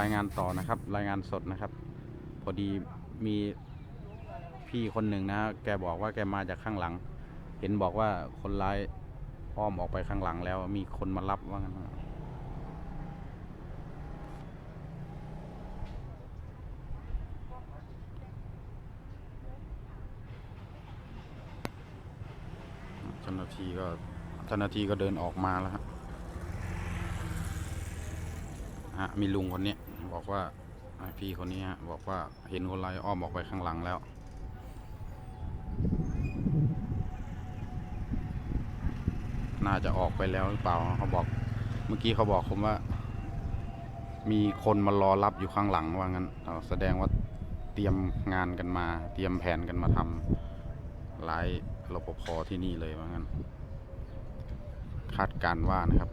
รายงานต่อนะครับ รายงานสดนะครับ พอดีมีพี่คนหนึ่งนะ แกบอกว่าแกมาจากข้างหลัง เห็นบอกว่าคนร้ายอ้อมออกไปข้างหลังแล้วมีคนมารับว่างั้นเจ้าหน้าที่ก็เจ้าหน้าที่ก็เดินออกมาแล้วฮะ ฮะมีลุงคนนี้บอกว่าพี่คนนี้ฮะบอกว่าเห็นคนร้ายอ้อมออกไปข้างหลังแล้วน่าจะออกไปแล้วหรือเปล่าเขาบอกเมื่อกี้เขาบอกผมว่า มีคนมารอรับอยู่ข้างหลังว่างั้นแสดงว่าเตรียมงานกันมา เตรียมแผนกันมาทำร้ายรปภที่นี่เลยว่างั้น คาดการว่านะครับ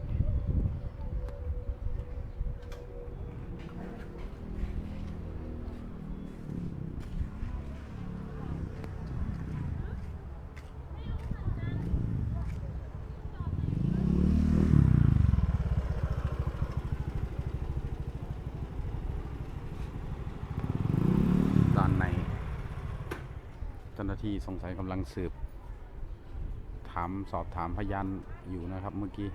ด้านใน เจ้าหน้าที่สงสัยกำลังสืบ ถามสอบถามพยานอยู่นะครับเมื่อกี้